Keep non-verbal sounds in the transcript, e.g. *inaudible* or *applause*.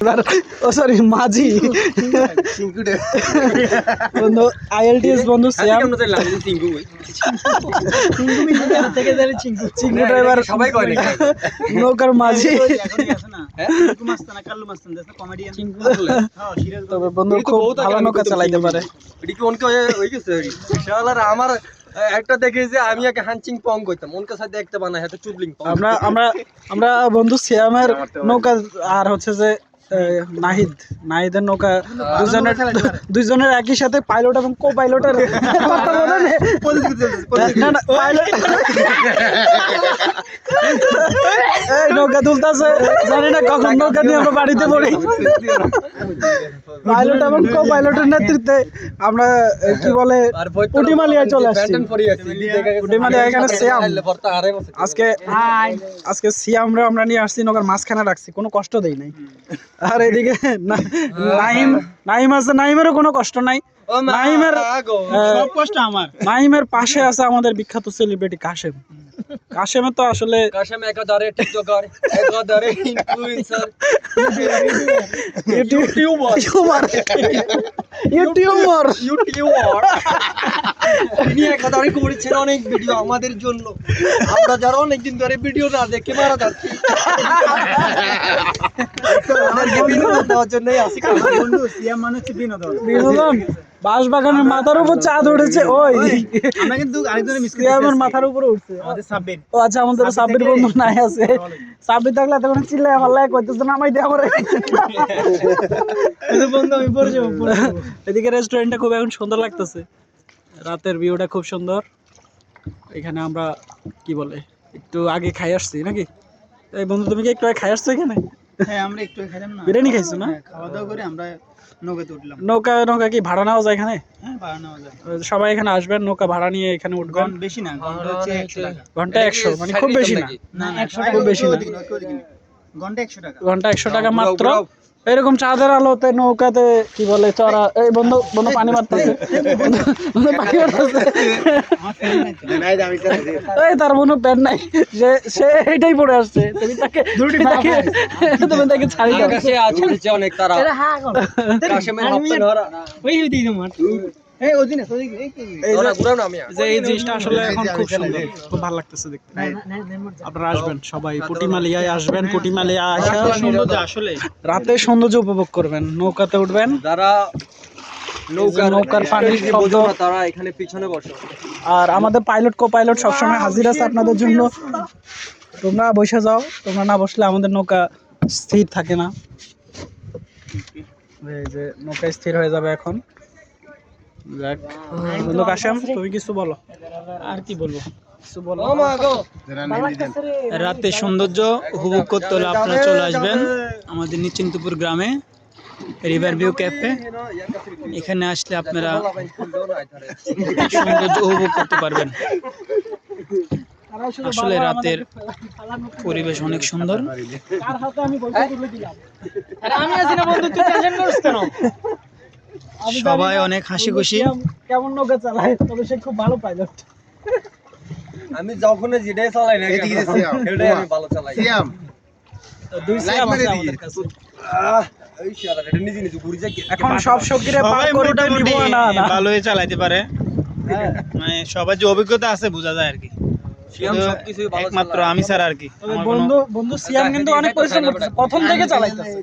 এবার ও সরি মাঝি। বন্ধু আইএলটিএস বন্ধু সিয়াম থেকে ধরে চিঙ্কু চিংড়ি ড্রাইভার সবাই কয় নৌকার মাঝি। হ্যাঁ? সিরিয়াল তবে বন্ধু খুব ভালো নৌকা চালাইতে পারে। হয়ে আমার একটা দেখে যে আমি আগে হানচিং পং কইতাম অনকে সাথে দেখতে বানাই হাতে চুবলিং আমরা আমরা আমরা বন্ধু সিয়ামের নৌকা আর হচ্ছে যে নাহিদ নাহিদের নৌকা দুজনের দুইজনের একই সাথে পাইলট এবং কো পাইলটের *laughs* নৌকা তুলতেছে জানি না কখন নৌকা নিয়ে আমরা বাড়িতে পড়ি। পাইলট এবং কো পাইলটের নেতৃত্বে আমরা কি বলে পুটিমালিয়ায় চলে আসছি। পুটিমালিয়া এখানে সিয়াম। আজকে আজকে সিয়ামরা আমরা নিয়ে আসছি নৌকার মাঝখানে রাখছি। কোনো কষ্ট দেই নাই। আর এদিকে নাইম নাইম আছে নাইমেরও কোনো কষ্ট নাই। নাইমের কষ্ট আমার। নাইমের পাশে আছে আমাদের বিখ্যাত সেলিব্রিটি কাশেম। কাশেমে তো আসলে কাশেম একাধারে টিকটকার একাধারে ইনফ্লুয়েন্সার ইউটিউবার। ইউটিউবার ইউটিউবার তিনি একাধারে করেছেন অনেক ভিডিও আমাদের জন্য আমরা যারা অনেকদিন ধরে ভিডিও না দেখে মারা যাচ্ছি বিনোদন দেওয়ার জন্যই আসি বন্ধু সিএম মানে হচ্ছে বিনোদন বিনোদন বাঁশবাগানের মাথার উপর চাঁদ উঠেছে ওই। আমরা কিন্তু আরেকজনের মিস সিয়ামের মাথার উপরে উঠছে। আমাদের সাব্বির। ও আচ্ছা আমাদের সাব্বির বন্ধু নাই আছে। সাব্বির থাকলে তখন চিল্লাই কইতেছে আমার। বন্ধু আমি পড়ে যাব পড়ে যাব। এদিকে রেস্টুরেন্টটা খুব এখন সুন্দর লাগতেছে। রাতের ভিউটা খুব সুন্দর। এখানে আমরা কি বলে একটু আগে খাই আসছি নাকি? এই বন্ধু তুমি কি একটু আগে খাই আসছো এখানে? হ্যাঁ আমরা একটু খাইলাম না বিরিয়ানি খাইছো না? হ্যাঁ, খাওয়া দাওয়া করে আমরা নৌকাতে উঠলাম। নৌকা নৌকা কি ভাড়া নেওয়া যায় এখানে? হ্যাঁ ভাড়া নেওয়া যায়। সবাই এখানে আসবেন নৌকা ভাড়া নিয়ে এখানে উঠবেন। বেশি না ঘণ্টা হচ্ছে একশো টাকা। ঘণ্টা একশো মানে খুব বেশি না। না খুব বেশি না। ঘণ্টা একশো টাকা। ঘণ্টা একশো টাকা মাত্র। এরকম চাঁদের আলোতে নৌকাতে কি বলে চড়া এই বন্ধু বন্ধু পানি মারতেছে। বন্ধু পানি মারতেছে। এই তার মনে প্যান্ট নাই। যে সে এটাই পড়ে আসছে। তুমি তাকে তুমি তাকে তুমি তাকে ছাড়ি দাও। সে আছে অনেক তারা। কাশেমের ধরা। ওই দিই তোমার। এই ওদিনে ওদিকে এই কি? এই ধরা যে- ঘুরাও না আমি যে এই জিনিসটা আসলে এখন খুব সুন্দর খুব ভালো লাগতেছে দেখতে। আপনারা আসবেন সবাই পুটিমালিয়ায় আসবেন পুটিমালিয়া আসা সৌন্দর্য আসলে। রাতে সৌন্দর্য উপভোগ করবেন নৌকাতে উঠবেন। যারা নৌকা নৌকার পানির শব্দ। তারা এখানে পিছনে বসো। আর আমাদের পাইলট কো পাইলট সবসময় হাজির আছে আপনাদের জন্য। তোমরা বসে যাও তোমরা না বসলে আমাদের নৌকা স্থির থাকে না। এই যে নৌকা স্থির হয়ে যাবে এখন। যাক বন্ধু কাশেম তুমি কিছু বলো। আর কি বলব? কিছু বলো। ও মা গো। রাতে সৌন্দর্য উপভোগ করতে হলে আপনারা চলে আসবেন আমাদের নিশ্চিন্তপুর গ্রামে রিভার ভিউ ক্যাফে এখানে আসলে আপনারা সৌন্দর্য উপভোগ করতে পারবেন। আসলে রাতের পরিবেশ অনেক সুন্দর। আমি আছি না বন্ধু তুই টেনশন করিস কেন? সবাই অনেক হাসি খুশি। কেমন- নৌকা চালায় তবে সে খুব ভালো পাইলট আমি যখন যেটাই চালাই না সেটাই আমি ভালো চালাই। দুই সিয়াম আছে আমাদের কাছে? এখন সব পার নিব না ভালোই চালাইতে পারে। হ্যাঁ। মানে সবার যে অভিজ্ঞতা আছে বোঝা যায় আর কি। একমাত্র আমি আর বন্ধু বন্ধু সিয়াম কিন্তু অনেক পরিশ্রম করতেছে। প্রথম থেকে চালাইতেছে।